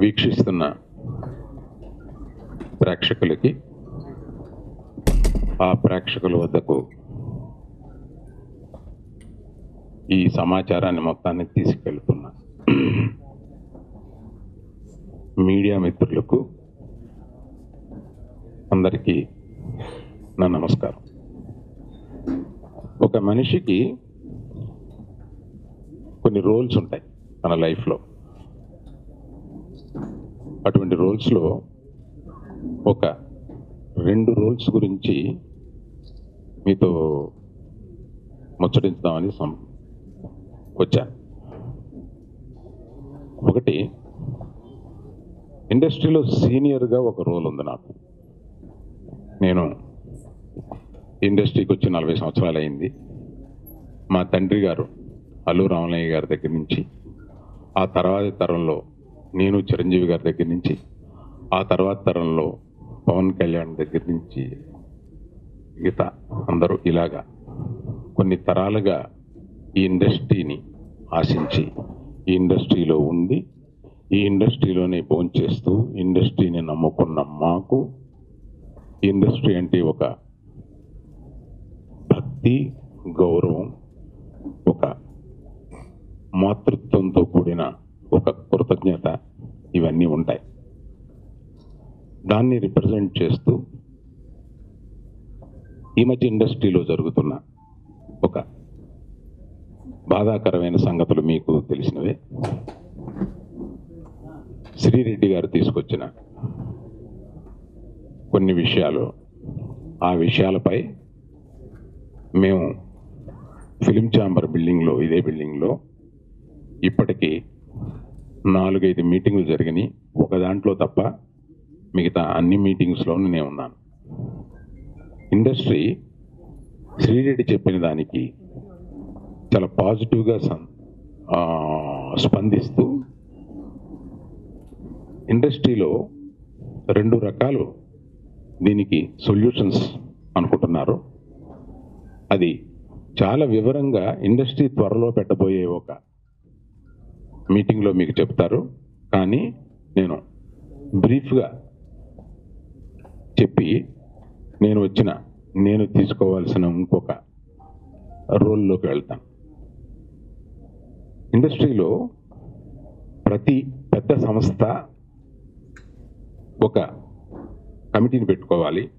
వీక్షిస్తున్న ప్రేక్షకులకి ఆ ప్రేక్షకుల వద్దకు ఈ సమాచారాన్ని మొత్తాన్ని తీసుకెళ్తున్నా. మీడియా మిత్రులకు అందరికీ నా నమస్కారం. ఒక మనిషికి కొన్ని రోల్స్ ఉంటాయి మన లైఫ్లో. అటువంటి రోల్స్లో ఒక రెండు రోల్స్ గురించి మీతో ముచ్చటించుదామని సం వచ్చాను. ఒకటి ఇండస్ట్రీలో సీనియర్గా ఒక రోల్ ఉంది నాకు. నేను ఇండస్ట్రీకి వచ్చి నలభై సంవత్సరాలు అయింది. మా తండ్రి గారు అల్లు రామలయ్య గారి దగ్గర నుంచి ఆ తర్వాత తరంలో నేను చిరంజీవి గారి దగ్గర నుంచి ఆ తర్వాత తరంలో పవన్ కళ్యాణ్ దగ్గర నుంచి గీత అందరూ ఇలాగా కొన్ని తరాలుగా ఈ ఇండస్ట్రీని ఆశించి ఈ ఇండస్ట్రీలో ఉండి ఈ ఇండస్ట్రీలోనే చేస్తూ ఇండస్ట్రీని నమ్ముకున్న మాకు ఇండస్ట్రీ అంటే ఒక భక్తి గౌరవం ఒక మాతృత్వంతో కూడిన ఒక కృతజ్ఞత ఇవన్నీ ఉంటాయి. దాన్ని రిప్రజెంట్ చేస్తూ ఈ మధ్య ఇండస్ట్రీలో జరుగుతున్న ఒక బాధాకరమైన సంగతులు మీకు తెలిసినవే. శ్రీరెడ్డి గారు తీసుకొచ్చిన కొన్ని విషయాలు. ఆ విషయాలపై మేము ఫిలిం ఛాంబర్ బిల్డింగ్లో ఇదే బిల్డింగ్లో ఇప్పటికీ నాలుగైదు మీటింగులు జరిగినాయి. ఒక దాంట్లో తప్ప మిగతా అన్ని మీటింగ్స్లో నేను ఉన్నాను. ఇండస్ట్రీ శ్రీరెడ్డి చెప్పిన దానికి చాలా పాజిటివ్గా స్పందిస్తూ ఇండస్ట్రీలో రెండు రకాలు దీనికి సొల్యూషన్స్ అనుకుంటున్నారు. అది చాలా వివరంగా ఇండస్ట్రీ త్వరలో పెట్టబోయే ఒక మీటింగ్లో మీకు చెప్తారు. కానీ నేను బ్రీఫ్గా చెప్పి నేను వచ్చిన నేను తీసుకోవాల్సిన ఇంకొక రోల్లోకి వెళ్తాను. ఇండస్ట్రీలో ప్రతి పెద్ద సంస్థ ఒక కమిటీని పెట్టుకోవాలి.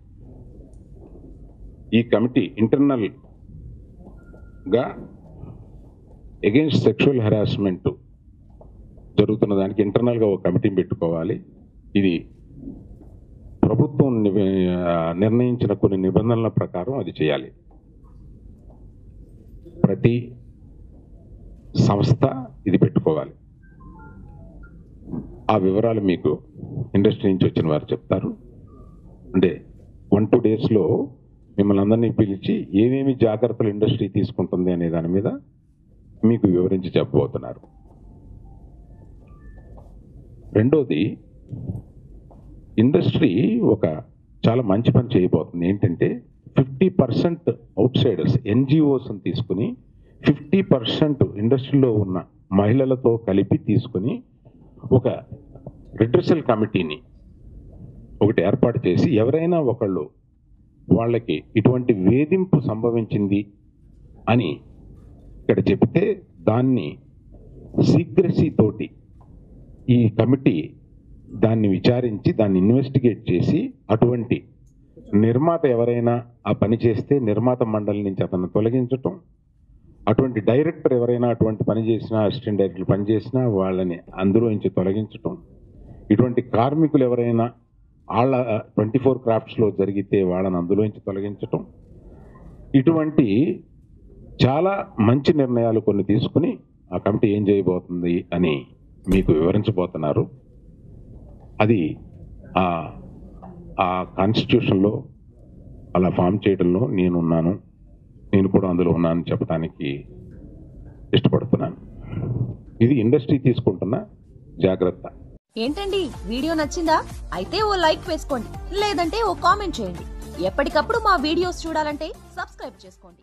ఈ కమిటీ ఇంటర్నల్గా ఎగెన్స్ట్ సెక్షువల్ హెరాస్మెంట్ జరుగుతున్న దానికి ఇంటర్నల్గా ఒక కమిటీని పెట్టుకోవాలి. ఇది ప్రభుత్వం ని- నిర్ణయించిన కొన్ని నిబంధనల ప్రకారం అది చేయాలి. ప్రతి సంస్థ ఇది పెట్టుకోవాలి. ఆ వివరాలు మీకు ఇండస్ట్రీ నుంచి వచ్చిన వారు చెప్తారు. అంటే వన్ టూ డేస్లో మిమ్మల్ని అందరినీ పిలిచి ఏమేమి జాగ్రత్తలు ఇండస్ట్రీ తీసుకుంటుంది అనే దాని మీద మీకు వివరించి చెప్పబోతున్నారు. రెండోది ఇండస్ట్రీ ఒక చాలా మంచి పని చేయబోతుంది. ఏంటంటే ఫిఫ్టీ పర్సెంట్ అవుట్ సైడర్స్ ఎన్జిఓస్ని తీసుకుని ఫిఫ్టీ పర్సెంట్ ఇండస్ట్రీలో ఉన్న మహిళలతో కలిపి తీసుకుని ఒక రిడ్రసల్ కమిటీని ఒకటి ఏర్పాటు చేసి ఎవరైనా ఒకళ్ళు వాళ్ళకి ఇటువంటి వేధింపు సంభవించింది అని ఇక్కడ చెబితే దాన్ని సీక్రసీతోటి ఈ కమిటీ దాన్ని విచారించి దాన్ని ఇన్వెస్టిగేట్ చేసి అటువంటి నిర్మాత ఎవరైనా ఆ పని చేస్తే నిర్మాత మండలి నుంచి అతను తొలగించటం అటువంటి డైరెక్టర్ ఎవరైనా అటువంటి పని చేసినా అసిస్టెంట్ డైరెక్టర్ పని చేసినా వాళ్ళని అందులో నుంచి తొలగించటం. ఇటువంటి కార్మికులు ఎవరైనా వాళ్ళ ట్వంటీ ఫోర్ క్రాఫ్ట్స్లో జరిగితే వాళ్ళని అందులోంచి తొలగించటం. ఇటువంటి చాలా మంచి నిర్ణయాలు కొన్ని తీసుకుని ఆ కమిటీ ఏం చేయబోతుంది అని మీకు వివరించబోతున్నారు. అది ఆ ఆ కాన్స్టిట్యూషన్లో అలా ఫామ్ చేయడంలో నేనున్నాను. నేను కూడా అందులో ఉన్నానని చెప్పడానికి ఇష్టపడుతున్నాను. ఇది ఇండస్ట్రీ తీసుకుంటున్న జాగ్రత్త. ఏంటండి? వీడియో నచ్చిందా? అయితే ఓ లైక్ వేసుకోండి. లేదంటే ఓ కామెంట్ చేయండి. ఎప్పటికప్పుడు మా వీడియోస్ చూడాలంటే సబ్స్క్రైబ్ చేసుకోండి.